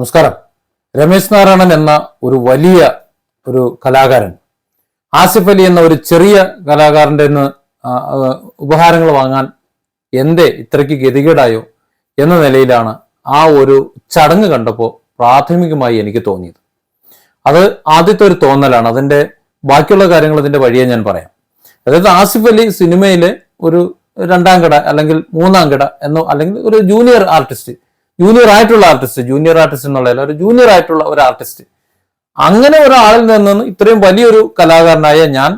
നമസ്കാരം. രമേശ് നാരായണൻ എന്ന ഒരു വലിയ ഒരു കലാകാരൻ. ആസിഫ് അലി എന്ന ഒരു ചെറിയ കലാകാരന്റെ ഉപഹാരങ്ങൾ വാങ്ങാൻ എന്തേ ഇത്രയ്ക്ക് ഗതികേടായോ എന്ന നിലയിലാണ് ആ ഒരു ചടങ്ങ് കണ്ടപ്പോൾ പ്രാഥമികമായി എനിക്ക് തോന്നിയത്. അത് ആദ്യത്തെ ഒരു തോന്നലാണ്. അതിന്റെ ബാക്കിയുള്ള കാര്യങ്ങൾ അതിന്റെ വഴിയെ ഞാൻ പറയാം. അതായത് ആസിഫ് അലി സിനിമയിലെ ഒരു രണ്ടാം കിട അല്ലെങ്കിൽ മൂന്നാം കിട എന്നോ അല്ലെങ്കിൽ ഒരു ജൂനിയർ ആർട്ടിസ്റ്റ് ജൂനിയർ ആയിട്ടുള്ള ആർട്ടിസ്റ്റ് ജൂനിയർ ആർട്ടിസ്റ്റ് എന്നുള്ളതല്ല ഒരു ജൂനിയർ ആയിട്ടുള്ള ഒരു ആർട്ടിസ്റ്റ് അങ്ങനെ ഒരാളിൽ നിന്ന് ഇത്രയും വലിയൊരു കലാകാരനായ ഞാൻ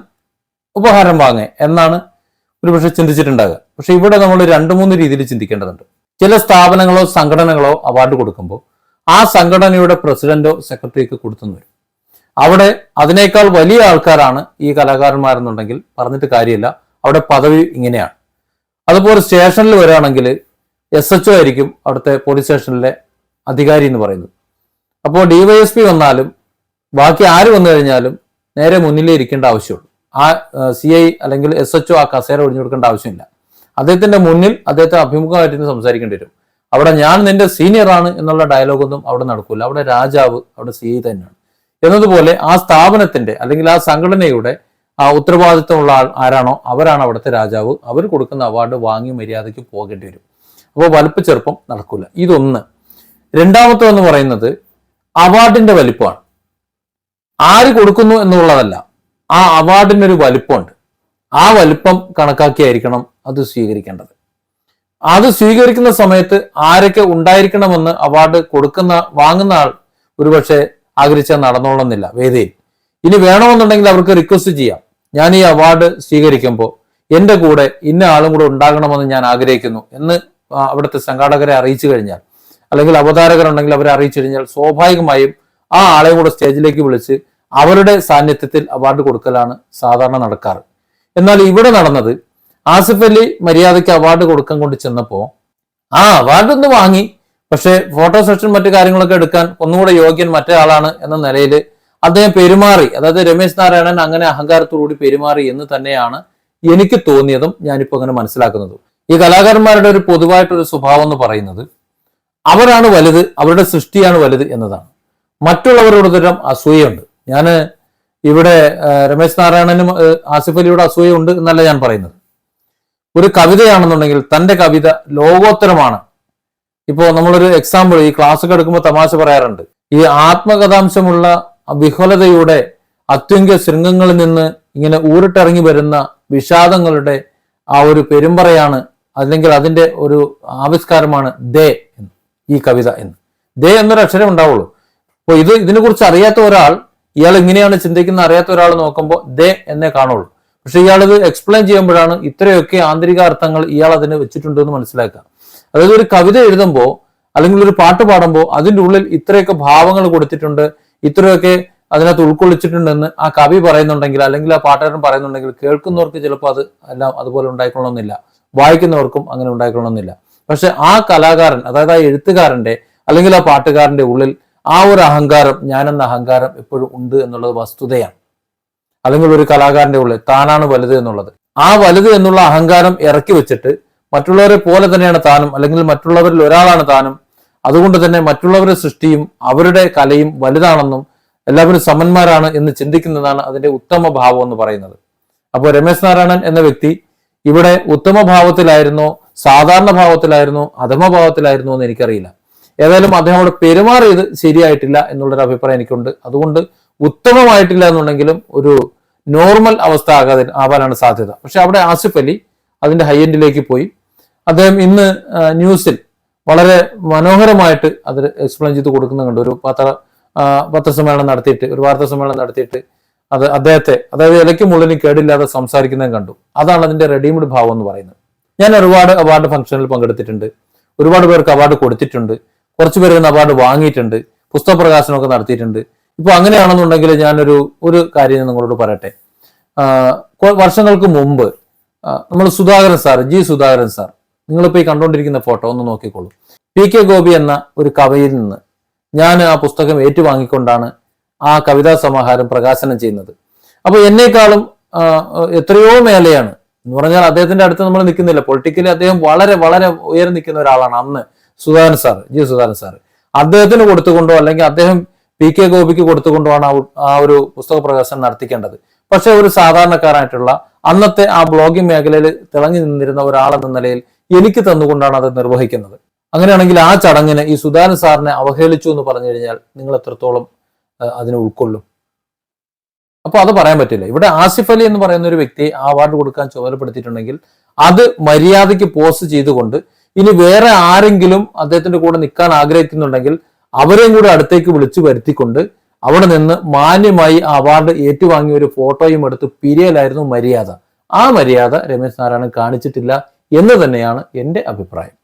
ഉപഹാരം വാങ്ങേ എന്നാണ് ഒരുപക്ഷെ ചിന്തിച്ചിട്ടുണ്ടാകുക പക്ഷെ ഇവിടെ നമ്മൾ രണ്ട് മൂന്ന് രീതിയിൽ ചിന്തിക്കേണ്ടതുണ്ട്. ചില സ്ഥാപനങ്ങളോ സംഘടനകളോ അവാർഡ് കൊടുക്കുമ്പോൾ ആ സംഘടനയുടെ പ്രസിഡന്റോ സെക്രട്ടറിയൊക്കെ കൊടുത്തെന്ന് വരും. അവിടെ അതിനേക്കാൾ വലിയ ആൾക്കാരാണ് ഈ കലാകാരന്മാരെന്നുണ്ടെങ്കിൽ പറഞ്ഞിട്ട് കാര്യമില്ല. അവിടെ പദവി ഇങ്ങനെയാണ്. അതുപോലെ സ്റ്റേഷനിൽ വരികയാണെങ്കിൽ എസ് എച്ച് ആയിരിക്കും അവിടുത്തെ പോലീസ് സ്റ്റേഷനിലെ അധികാരി എന്ന് പറയുന്നത്. അപ്പോൾ ഡിവൈഎസ്പി വന്നാലും ബാക്കി ആര് വന്നു കഴിഞ്ഞാലും നേരെ മുന്നിലേ ഇരിക്കേണ്ട ആവശ്യമുള്ളൂ. ആ സി ഐ അല്ലെങ്കിൽ എസ് എച്ച് ആ കസേര ഒഴിഞ്ഞു കൊടുക്കേണ്ട ആവശ്യമില്ല. അദ്ദേഹത്തിന്റെ മുന്നിൽ അദ്ദേഹത്തെ അഭിമുഖമായിട്ട് സംസാരിക്കേണ്ടി വരും. അവിടെ ഞാൻ നിന്റെ സീനിയർ ആണ് എന്നുള്ള ഡയലോഗൊന്നും അവിടെ നടക്കൂല. അവിടെ രാജാവ് അവിടെ സി ഐ തന്നെയാണ്. എന്നതുപോലെ ആ സ്ഥാപനത്തിന്റെ അല്ലെങ്കിൽ ആ സംഘടനയുടെ ആ ഉത്തരവാദിത്വമുള്ള ആൾ ആരാണോ അവരാണ് അവിടുത്തെ രാജാവ്. അവർ കൊടുക്കുന്ന അവാർഡ് വാങ്ങി മര്യാദയ്ക്ക് പോകേണ്ടി വരും. അപ്പോൾ വലുപ്പ ചെറുപ്പം നടക്കില്ല ഇതൊന്ന്. രണ്ടാമത്തെ എന്ന് പറയുന്നത് അവാർഡിന്റെ വലിപ്പമാണ്. ആര് കൊടുക്കുന്നു എന്നുള്ളതല്ല. ആ അവാർഡിന് ഒരു വലിപ്പമുണ്ട്. ആ വലിപ്പം കണക്കാക്കിയായിരിക്കണം അത് സ്വീകരിക്കേണ്ടത്. അത് സ്വീകരിക്കുന്ന സമയത്ത് ആരൊക്കെ ഉണ്ടായിരിക്കണമെന്ന് അവാർഡ് കൊടുക്കുന്ന വാങ്ങുന്ന ആൾ ഒരുപക്ഷെ ആഗ്രഹിച്ചാൽ നടന്നോളന്നില്ല വേദിയിൽ. ഇനി വേണമെന്നുണ്ടെങ്കിൽ അവർക്ക് റിക്വസ്റ്റ് ചെയ്യാം. ഞാൻ ഈ അവാർഡ് സ്വീകരിക്കുമ്പോൾ എന്റെ കൂടെ ഇന്ന ആളും കൂടെ ഉണ്ടാകണമെന്ന് ഞാൻ ആഗ്രഹിക്കുന്നു എന്ന് അവിടുത്തെ സംഘാടകരെ അറിയിച്ചു കഴിഞ്ഞാൽ അല്ലെങ്കിൽ അവതാരകരുണ്ടെങ്കിൽ അവരെ അറിയിച്ചു കഴിഞ്ഞാൽ സ്വാഭാവികമായും ആ ആളെയും കൂടെ സ്റ്റേജിലേക്ക് വിളിച്ച് അവരുടെ സാന്നിധ്യത്തിൽ അവാർഡ് കൊടുക്കലാണ് സാധാരണ നടക്കാറ്. എന്നാൽ ഇവിടെ നടന്നത് ആസിഫ് അലി മര്യാദയ്ക്ക് അവാർഡ് കൊടുക്കാൻ കൊണ്ട് ചെന്നപ്പോ ആ അവാർഡ് ഒന്ന് വാങ്ങി പക്ഷേ ഫോട്ടോ സെഷൻ മറ്റു കാര്യങ്ങളൊക്കെ എടുക്കാൻ ഒന്നുകൂടെ യോഗ്യൻ മറ്റേ ആളാണ് എന്ന നിലയിൽ അദ്ദേഹം പെരുമാറി അതായത് രമേശ് നാരായണൻ അങ്ങനെ അഹങ്കാരത്തോടുകൂടി പെരുമാറി എന്ന് തന്നെയാണ് എനിക്ക് തോന്നിയതും ഞാനിപ്പോ അങ്ങനെ മനസ്സിലാക്കുന്നതും. ഈ കലാകാരന്മാരുടെ ഒരു പൊതുവായിട്ടൊരു സ്വഭാവം എന്ന് പറയുന്നത് അവരാണ് വലുത് അവരുടെ സൃഷ്ടിയാണ് വലുത് എന്നതാണ്. മറ്റുള്ളവരോട് തരം അസൂയുണ്ട് ഞാൻ ഇവിടെ രമേശ് നാരായണനും ആസിഫ് അലിയുടെ അസൂയുണ്ട് എന്നല്ല ഞാൻ പറയുന്നത്. ഒരു കവിതയാണെന്നുണ്ടെങ്കിൽ തന്റെ കവിത ലോകോത്തരമാണ്. ഇപ്പോ നമ്മളൊരു എക്സാമ്പിൾ ഈ ക്ലാസ് ഒക്കെ എടുക്കുമ്പോൾ തമാശ പറയാറുണ്ട്. ഈ ആത്മകഥാംശമുള്ള വിഹുലതയുടെ അത്യുങ്ക ശൃംഗങ്ങളിൽ നിന്ന് ഇങ്ങനെ ഊരിട്ടിറങ്ങി വരുന്ന വിഷാദങ്ങളുടെ ആ ഒരു പെരുമ്പറയാണ് അല്ലെങ്കിൽ അതിന്റെ ഒരു ആവിഷ്കാരമാണ് ദേ എന്ന് ഈ കവിത എന്ന്. ദേ എന്നൊരു അക്ഷരം ഉണ്ടാവുള്ളൂ. അപ്പോൾ ഇത് ഇതിനെക്കുറിച്ച് അറിയാത്ത ഒരാൾ ഇയാൾ ഇങ്ങനെയാണ് ചിന്തിക്കുന്ന അറിയാത്ത ഒരാൾ നോക്കുമ്പോൾ ദേ എന്നേ കാണുള്ളൂ. പക്ഷെ ഇയാൾ ഇത് എക്സ്പ്ലെയിൻ ചെയ്യുമ്പോഴാണ് ഇത്രയൊക്കെ ആന്തരിക അർത്ഥങ്ങൾ ഇയാൾ അതിന് വെച്ചിട്ടുണ്ട് എന്ന് മനസ്സിലാക്കുക. അതായത് ഒരു കവിത എഴുതുമ്പോൾ അല്ലെങ്കിൽ ഒരു പാട്ട് പാടുമ്പോൾ അതിന്റെ ഉള്ളിൽ ഇത്രയൊക്കെ ഭാവങ്ങൾ കൊടുത്തിട്ടുണ്ട് ഇത്രയൊക്കെ അതിനകത്ത് ഉൾക്കൊള്ളിച്ചിട്ടുണ്ടെന്ന് ആ കവി പറയുന്നുണ്ടെങ്കിൽ അല്ലെങ്കിൽ ആ പാട്ടുകാരൻ പറയുന്നുണ്ടെങ്കിൽ കേൾക്കുന്നവർക്ക് ചിലപ്പോൾ അത് എല്ലാം അതുപോലെ ഉണ്ടായിക്കൊള്ളണമെന്നില്ല. വായിക്കുന്നവർക്കും അങ്ങനെ ഉണ്ടായിക്കൊള്ളണമെന്നില്ല. പക്ഷെ ആ കലാകാരൻ അതായത് ആ എഴുത്തുകാരന്റെ അല്ലെങ്കിൽ ആ പാട്ടുകാരന്റെ ഉള്ളിൽ ആ ഒരു അഹങ്കാരം ഞാനെന്ന അഹങ്കാരം എപ്പോഴും ഉണ്ട് എന്നുള്ളത് വസ്തുതയാണ്. അല്ലെങ്കിൽ ഒരു കലാകാരന്റെ ഉള്ളിൽ താനാണ് വലുത് എന്നുള്ളത്. ആ വലുത് എന്നുള്ള അഹങ്കാരം ഇറക്കി വെച്ചിട്ട് മറ്റുള്ളവരെ പോലെ തന്നെയാണ് താനും അല്ലെങ്കിൽ മറ്റുള്ളവരിൽ ഒരാളാണ് താനും അതുകൊണ്ട് തന്നെ മറ്റുള്ളവരുടെ സൃഷ്ടിയും അവരുടെ കലയും വലുതാണെന്നും എല്ലാവരും സമന്മാരാണ് എന്ന് ചിന്തിക്കുന്നതാണ് അതിന്റെ ഉത്തമ ഭാവം എന്ന് പറയുന്നത്. അപ്പോൾ രമേശ് നാരായണൻ എന്ന വ്യക്തി ഇവിടെ ഉത്തമ ഭാവത്തിലായിരുന്നോ സാധാരണ ഭാവത്തിലായിരുന്നോ അധമ ഭാവത്തിലായിരുന്നോ എന്ന് എനിക്കറിയില്ല. ഏതായാലും അദ്ദേഹം അവിടെ പെരുമാറിയത് ശരിയായിട്ടില്ല എന്നുള്ളൊരു അഭിപ്രായം എനിക്കുണ്ട്. അതുകൊണ്ട് ഉത്തമമായിട്ടില്ല എന്നുണ്ടെങ്കിലും ഒരു നോർമൽ അവസ്ഥ ആകാതെ ആവാനാണ് സാധ്യത. പക്ഷെ അവിടെ ആസിഫ് അലി അതിന്റെ ഹൈ എൻഡിലേക്ക് പോയി. അദ്ദേഹം ഇന്ന് ന്യൂസിൽ വളരെ മനോഹരമായിട്ട് അത് എക്സ്പ്ലെയിൻ ചെയ്ത് കൊടുക്കുന്ന കണ്ടു ഒരു പത്ര പത്രസമ്മേളനം നടത്തിയിട്ട് ഒരു വാർത്താ സമ്മേളനം നടത്തിയിട്ട് അത് അദ്ദേഹത്തെ അതായത് ഇലയ്ക്കും മുള്ളിന് കേടില്ലാതെ സംസാരിക്കുന്നത് കണ്ടു. അതാണ് അതിന്റെ റെഡിമെയ്ഡ് ഭാവം എന്ന് പറയുന്നത്. ഞാൻ ഒരുപാട് അവാർഡ് ഫംഗ്ഷനിൽ പങ്കെടുത്തിട്ടുണ്ട്. ഒരുപാട് പേർക്ക് അവാർഡ് കൊടുത്തിട്ടുണ്ട്. കുറച്ച് നിന്ന് അവാർഡ് വാങ്ങിയിട്ടുണ്ട്. പുസ്തക പ്രകാശനമൊക്കെ നടത്തിയിട്ടുണ്ട്. ഇപ്പൊ അങ്ങനെയാണെന്നുണ്ടെങ്കിൽ ഞാനൊരു ഒരു കാര്യം നിങ്ങളോട് പറയട്ടെ. വർഷങ്ങൾക്ക് മുമ്പ് നമ്മൾ Sudhakaran sir G Sudhakaran sir നിങ്ങളിപ്പോൾ ഈ കണ്ടുകൊണ്ടിരിക്കുന്ന ഫോട്ടോ ഒന്ന് നോക്കിക്കോളൂ. പി കെ ഗോപി എന്ന ഒരു കവയിൽ നിന്ന് ഞാൻ ആ പുസ്തകം ഏറ്റുവാങ്ങിക്കൊണ്ടാണ് ആ കവിതാ സമാഹാരം പ്രകാശനം ചെയ്യുന്നത്. അപ്പോൾ എന്നേക്കാളും എത്രയോ മേലെയാണ്. എന്ന് പറഞ്ഞാൽ അദ്ദേഹത്തിന്റെ അടുത്ത് നമ്മൾ നിൽക്കുന്നില്ല. പൊളിറ്റിക്കലി അദ്ദേഹം വളരെ വളരെ ഉയർന്നു നിൽക്കുന്ന ഒരാളാണ് അന്ന്. Sudhakaran sir G Sudhakaran sir അദ്ദേഹത്തിന് കൊടുത്തുകൊണ്ടോ അല്ലെങ്കിൽ അദ്ദേഹം പി കെ ഗോപിക്ക് കൊടുത്തുകൊണ്ടോ ആണ് ആ ഒരു പുസ്തക പ്രകാശനം നടത്തിക്കേണ്ടത്. പക്ഷെ ഒരു സാധാരണക്കാരായിട്ടുള്ള അന്നത്തെ ആ ബ്ലോഗിംഗ് മേഖലയിൽ തിളങ്ങി നിന്നിരുന്ന ഒരാളെന്ന നിലയിൽ എനിക്ക് തന്നുകൊണ്ടാണ് അത് നിർവഹിക്കുന്നത്. അങ്ങനെയാണെങ്കിൽ ആ ചടങ്ങിന് ഈ സുധാൻ സാറിനെ അവഹേളിച്ചു എന്ന് പറഞ്ഞു കഴിഞ്ഞാൽ നിങ്ങൾ എത്രത്തോളം അതിനെ ഉൾക്കൊള്ളും. അപ്പോൾ അത് പറയാൻ പറ്റില്ല. ഇവിടെ ആസിഫ് അലി എന്ന് പറയുന്ന ഒരു വ്യക്തി ആ അവാർഡ് കൊടുക്കാൻ ചുമതലപ്പെടുത്തിയിട്ടുണ്ടെങ്കിൽ അത് മര്യാദയ്ക്ക് പോസ്റ്റ് ചെയ്തുകൊണ്ട് ഇനി വേറെ ആരെങ്കിലും അദ്ദേഹത്തിന്റെ കൂടെ നിൽക്കാൻ ആഗ്രഹിക്കുന്നുണ്ടെങ്കിൽ അവരെയും കൂടെ അടുത്തേക്ക് വിളിച്ചു വരുത്തിക്കൊണ്ട് അവിടെ നിന്ന് മാന്യമായി ആ അവാർഡ് ഏറ്റുവാങ്ങിയ ഒരു ഫോട്ടോയും എടുത്ത് പിരിയലായിരുന്നു മര്യാദ. ആ മര്യാദ രമേശ് നാരായണൻ കാണിച്ചിട്ടില്ല എന്ന് തന്നെയാണ് എന്റെ അഭിപ്രായം.